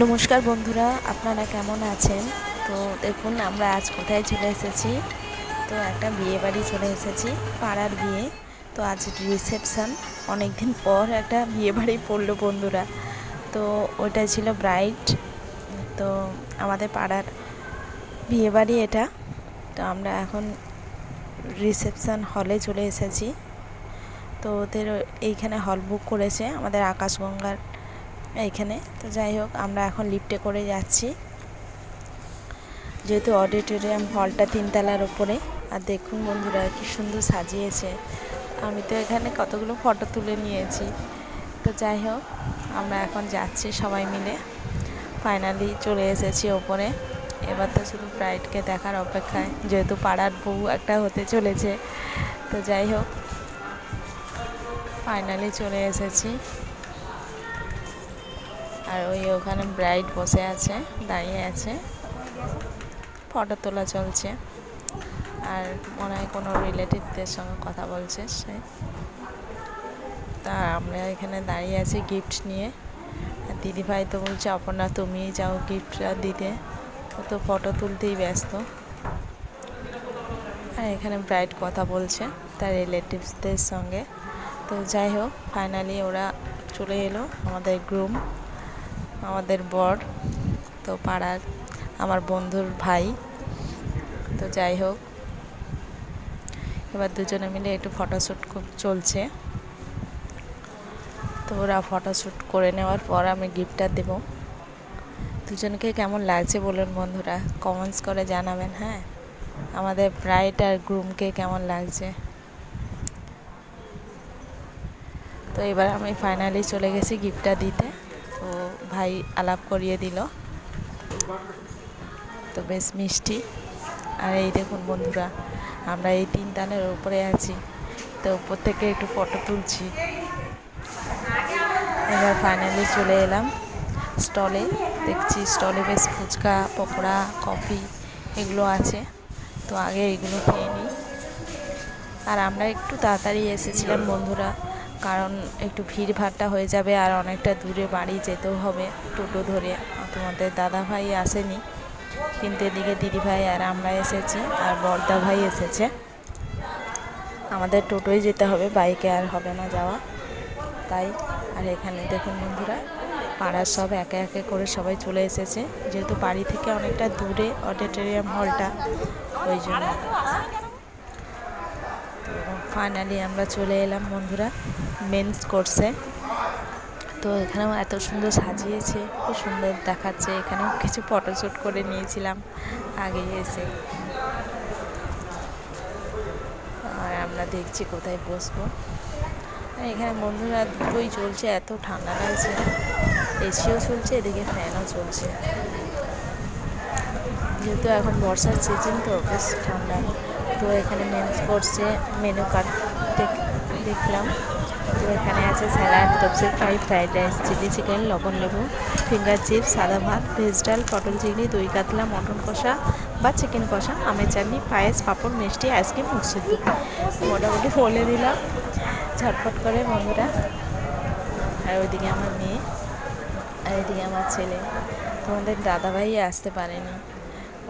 নমস্কার বন্ধুরা, আপনারা কেমন আছেন? তো দেখুন, আমরা আজ কোথায় চলে এসেছি? তো একটা বিয়ে বাড়ি চলে এসেছি, পাড়ার বিয়ে। তো আজ রিসেপশান অনেক দিন পর একটা বিয়ে বাড়ি পড়ল বন্ধুরা। তো ওইটা ছিল ব্রাইট তো আমাদের পাড়ার বিয়ে বাড়ি এটা। তো আমরা এখন রিসেপশান হলে চলে এসেছি। তো ওদের এইখানে হল বুক করেছে, আমাদের আকাশগঙ্গার এইখানে। তো যাই হোক, আমরা এখন লিফটে করে যাচ্ছি। যেহেতু অডিটোরিয়াম হলটা তিনতলার ওপরে আর দেখুন বন্ধুরা, কি সুন্দর সাজিয়েছে। আমি তো এখানে কতগুলো ফটো তুলে নিয়েছি। তো যাই হোক, আমরা এখন যাচ্ছি সবাই মিলে। ফাইনালি চলে এসেছি ওপরে। এবার তো শুধু ব্রাইডকে দেখার অপেক্ষায়, যেহেতু পাড়ার বউ একটা হতে চলেছে। তো যাই হোক ফাইনালি চলে এসেছি। আর ওই ওখানে ব্রাইড বসে আছে, দাঁড়িয়ে আছে। ফটো তোলা চলছে। আর মনে হয় কোনো রিলেটিভদের সঙ্গে কথা বলছে সে। তা আমরা এখানে দাঁড়িয়ে আছি গিফট নিয়ে। আর দিদিভাই তো বলছে, অপর্ণা তুমি যাও গিফটটা দিতে। ও তো ফটো তুলতেই ব্যস্ত। আর এখানে ব্রাইড কথা বলছে তার রিলেটিভসদের সঙ্গে। তো যাই হোক, ফাইনালি ওরা চলে এলো আমাদের গ্রুম। আমাদের বর, তো পাড়ার আমার বন্ধুর ভাই। তো যাই হোক, এবার দুজনে মিলে একটু ফটোশ্যুট খুব চলছে। তো ওরা ফটোশ্যুট করে নেওয়ার পর আমি গিফটটা দেব। দুজনকে কেমন লাগছে বলুন বন্ধুরা কমেন্টস করে জানাবেন হ্যাঁ? আমাদের ব্রাইড আর গ্রুমকে কেমন লাগছে? তো এবার আমি ফাইনালি চলে গেছি গিফটটা দিতে। তো ভাই আলাপ করিয়ে দিল। তো বেশ মিষ্টি। আর এই দেখুন বন্ধুরা, আমরা এই তিন তানের উপরে আছি। তো উপর থেকে একটু ফটো তুলছি। এবার ফাইনালি চলে এলাম স্টলে দেখছি স্টলে বেশ ফুচকা, পকোড়া, কফি এগুলো আছে। তো আগে এগুলো খেয়ে নিই। আর আমরা একটু তাড়াতাড়ি এসেছিলাম বন্ধুরা। কারণ একটু ভিড় ভাড়টা হয়ে যাবে আর অনেকটা দূরে বাড়ি যেতেও হবে টোটো ধরে। তোমাদের দাদা ভাই আসেনি, কিন্তু এদিকে দিদিভাই আর আমরা এসেছি আর বর্দা ভাই এসেছে। আমাদের টোটোয় যেতে হবে, বাইকে আর হবে না যাওয়া। তাই আর এখানে দেখুন বন্ধুরা, পাড়ার সব একে একে করে সবাই চলে এসেছে। যেহেতু বাড়ি থেকে অনেকটা দূরে অডিটোরিয়াম হলটা, ওই জন্য। তো ফাইনালি আমরা চলে এলাম বন্ধুরা মেন্স কোর্সে তো এখানেও এত সুন্দর সাজিয়েছে, খুব সুন্দর দেখাচ্ছে। এখানেও কিছু ফটোশ্যুট করে নিয়েছিলাম আগে এসে। আর আমরা দেখছি কোথায় বসবো। এখানে বন্ধুরা দুটোই চলছে, এত ঠান্ডা লাগছে। এসিও চলছে, এদিকে ফ্যানও চলছে। যেহেতু এখন বর্ষার সিজন তো, বেশ ঠান্ডা। তো এখানে মেন্স কোর্সে মেনু কার্ড দেখলাম। তো এখানে আছে salad Taapsee fry fried rice chilli chicken লবণ লেবু ফিঙ্গার চিপস সাদা ভাত ভেজ ডাল, পটল চিংড়ি, দই কাতলা, মটন কষা বা চিকেন কষা, আমের চাটনি, পায়েস, পাঁপড়, মিষ্টি আইসক্রিম মুসিদ মোটামুটি বলে দিলাম। ঝটপট করে বন্ধুরা। আর ওইদিকে আমার মেয়ে, আর এদিকে আমার ছেলে। তোমাদের দাদাভাই আসতে পারেনি।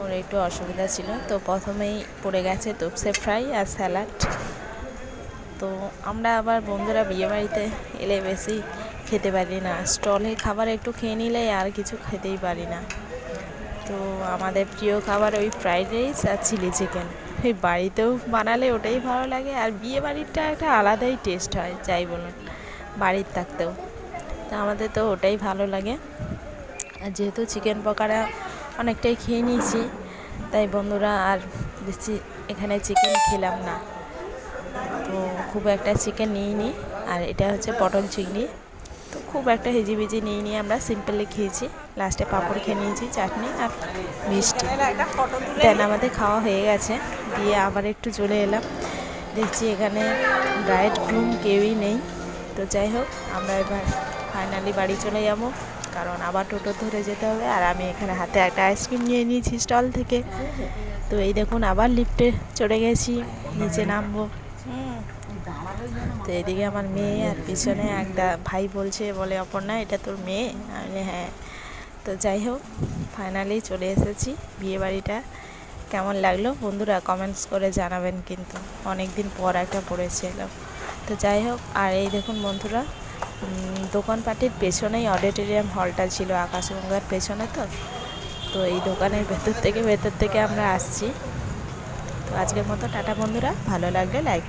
ওর একটু অসুবিধা ছিল। তো প্রথমেই পড়ে গেছে তোপসে ফ্রাই আর স্যালাড। তো আমরা আবার বন্ধুরা বিয়েবাড়িতে এলে বেশি খেতে পারি না। স্টলে খাবার একটু খেয়ে নিলে আর কিছু খেতেই পারি না। তো আমাদের প্রিয় খাবার ওই ফ্রাইড রাইস আর চিলি চিকেন। ওই বাড়িতেও বানালে ওটাই ভালো লাগে আর বিয়ে বাড়িটা একটা আলাদাই টেস্ট হয়, যাই বলুন, বাড়ির থাকতেও। তো আমাদের তো ওটাই ভালো লাগে। আর যেহেতু চিকেন পকোড়া অনেকটাই খেয়ে নিয়েছি। তাই বন্ধুরা আর বেশি এখানে চিকেন খেলাম না। তো খুব একটা চিকেন নিইনি। আর এটা হচ্ছে পটল চিংড়ি। তো খুব একটা হেজি হেজিবিজি নিয়ে নিয়ে আমরা সিম্পলি খেয়েছি। লাস্টে পাঁপড় খেয়ে নিয়েছি, চাটনি আর মিষ্টি। দেন আমাদের খাওয়া হয়ে গেছে। দিয়ে আবার একটু চলে এলাম। দেখছি এখানে ব্রাইড গ্রুম কেউই নেই। তো যাই হোক, আমরা এবার ফাইনালি বাড়ি চলে যাব। কারণ আবার টোটো ধরে যেতে হবে আর আমি এখানে হাতে একটা আইসক্রিম নিয়ে নিয়েছি স্টল থেকে। তো এই দেখুন আবার লিফটে চড়ে গেছি, নিচে নামবো। তো এদিকে আমার মেয়ে আর পিছনে একটা ভাই বলছে, বলে, অপর্ণা, এটা তোর মেয়ে? আমি হ্যাঁ। তো যাই হোক ফাইনালি চলে এসেছি বিয়ে বাড়িটা কেমন লাগল? বন্ধুরা কমেন্টস করে জানাবেন কিন্তু। অনেক দিন পর একটা পড়েছিল তো যাই হোক, আর এই দেখুন বন্ধুরা দোকানপাটির পেছনেই অডিটোরিয়াম হলটা ছিল আকাশগঙ্গার পেছনে তো। তো এই দোকানের ভেতর থেকে ভেতর থেকে আমরা আসছি। তো আজকের মতো টাটা বন্ধুরা, ভালো লাগলে লাইক